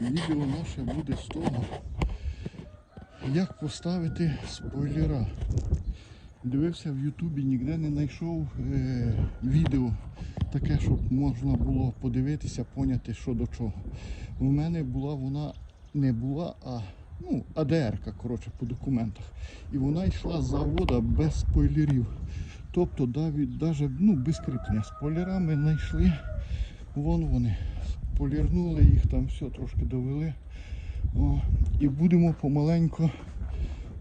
Відео наше буде з того, як поставити спойлера. Дивився в Ютубі, ніде не знайшов е, відео таке, щоб можна було подивитися, поняти, що до чого. У мене була вона не була, а ну, АДР, коротше, по документах. І вона йшла з завода без спойлерів. Тобто навіть ну, без кріплення. Спойлера ми знайшли. Вон вони. Полірнули їх там все трошки довели. О, і будемо помаленьку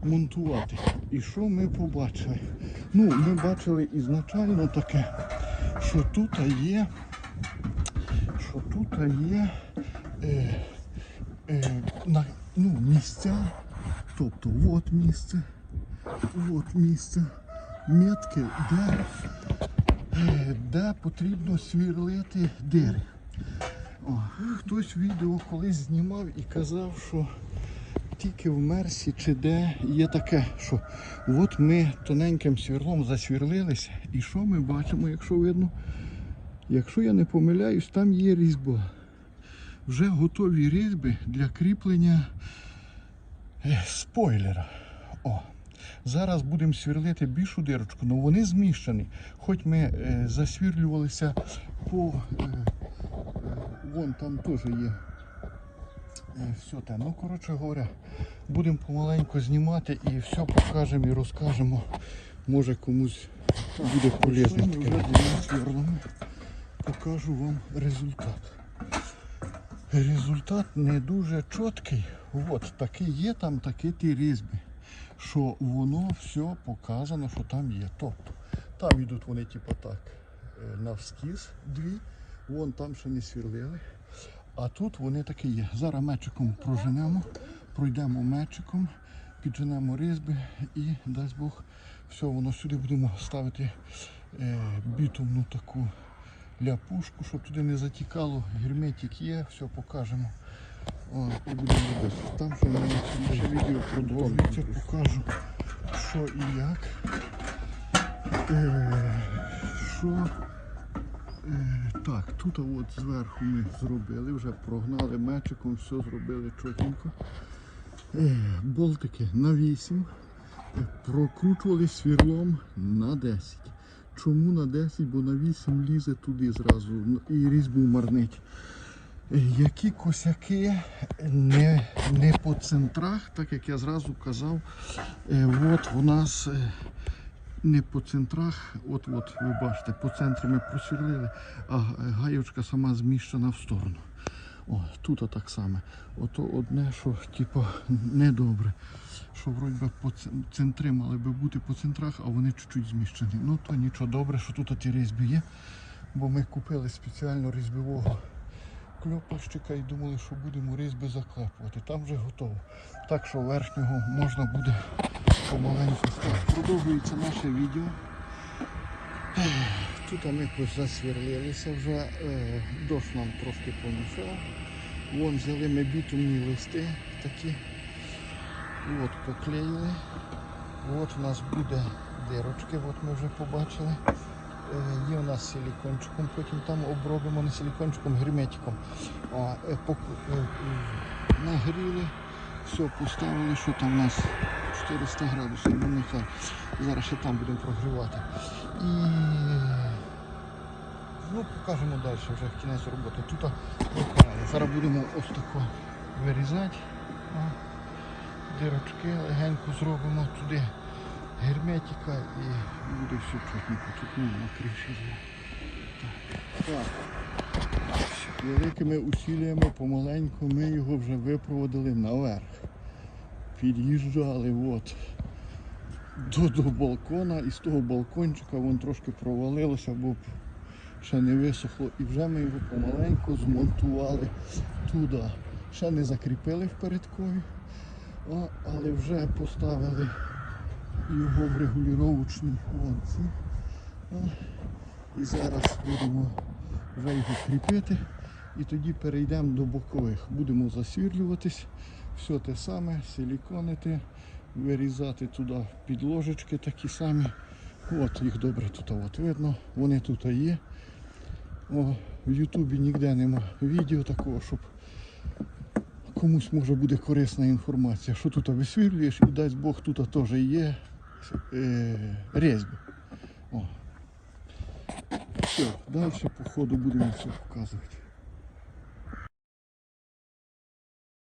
монтувати. І що ми побачили? Ну, ми бачили ізначально таке, що тут є, що тут є е, е, на, ну, місця. Тобто, от місце, от місце, метки, де, е, де потрібно свірлити дири. Хтось відео колись знімав і казав, що тільки в Мерсі чи де є таке, що от ми тоненьким свірлом засвірлилися, і що ми бачимо, якщо видно? Якщо я не помиляюсь, там є різьба. Вже готові різьби для кріплення е, спойлера. О. Зараз будемо свірлити більшу дирочку, але вони зміщені. Хоч ми е, засвірлювалися по. Вон там теж є. Е, все те. Ну, коротше говоря, будемо помаленьку знімати і все покажемо і розкажемо. Може комусь буде полезно. Покажу вам результат. Результат не дуже чіткий. От такий є там такі ті різьби, що воно все показано, що там є. Тобто там йдуть вони типу так е, навскіз дві, вон там ще не свірлили. А тут вони такі є. Зараз мечиком проженемо, пройдемо мечиком, підженемо різьби і дасть Бог, все, воно сюди будемо ставити е, бітумну таку ляпушку, щоб туди не затікало. Герметик є, все покажемо. О, і будемо робити. Там ще мене ще відео продовжується, покажу, що і як. Е, що Так, тут от зверху ми зробили, вже прогнали мечиком, все зробили чотенько. Е, Болтики на 8. Е, Прокручували свірлом на 10. Чому на 10? Бо на 8 лізе туди зразу і різьбу марнить. Е, Які косяки не, не по центрах, так як я зразу казав, е, от у нас е, не по центрах, от от ви бачите, по центрі ми просвірлили, а гаєчка сама зміщена в сторону. О, тут так само. Ото одне, що типу, недобре. Що вроді по центри мали би бути по центрах, а вони чуть-чуть зміщені. Ну то нічого добре, що тут ті різьби є. Бо ми купили спеціально різьбового кльопощика і думали, що будемо різьби заклепувати. Там вже готово. Так що верхнього можна буде помаленьку. Продовжується наше відео. Тут ми засвірлилися вже, е, дощ нам трошки помішав. Вон взяли ми бітумні листи такі. От поклеїли. От у нас буде дирочки, от ми вже побачили. Е, Є у нас силікончиком, потім там обробимо не силікончиком, герметиком. А, е, нагріли, все поставили, що там у нас 400 градусів, ну нехай. Зараз ще там будемо прогрівати. І ну, покажемо далі вже кінець роботи. Тут. Зараз будемо ось тако вирізати. Дирочки легенько зробимо туди герметика і буде все чотненько. Тут на криші. Так. Великими усиллями помаленьку ми його вже випроводили наверх. Під'їжджали от до, до балкона і з того балкончика вон трошки провалилося, бо ще не висохло. І вже ми його помаленьку змонтували туди. Ще не закріпили в передкові, але вже поставили його в регулювачній гонці. І зараз будемо вже його кріпити і тоді перейдемо до бокових. Будемо засвірлюватись, все те саме, силіконити, вирізати туди підложечки такі самі. От їх добре тут от видно, вони тут є. О, в Ютубі ніде нема відео такого, щоб комусь може буде корисна інформація, що тут висвітлюєш і дасть Бог тут теж є е, різьби. О. Все, далі по ходу будемо все показувати.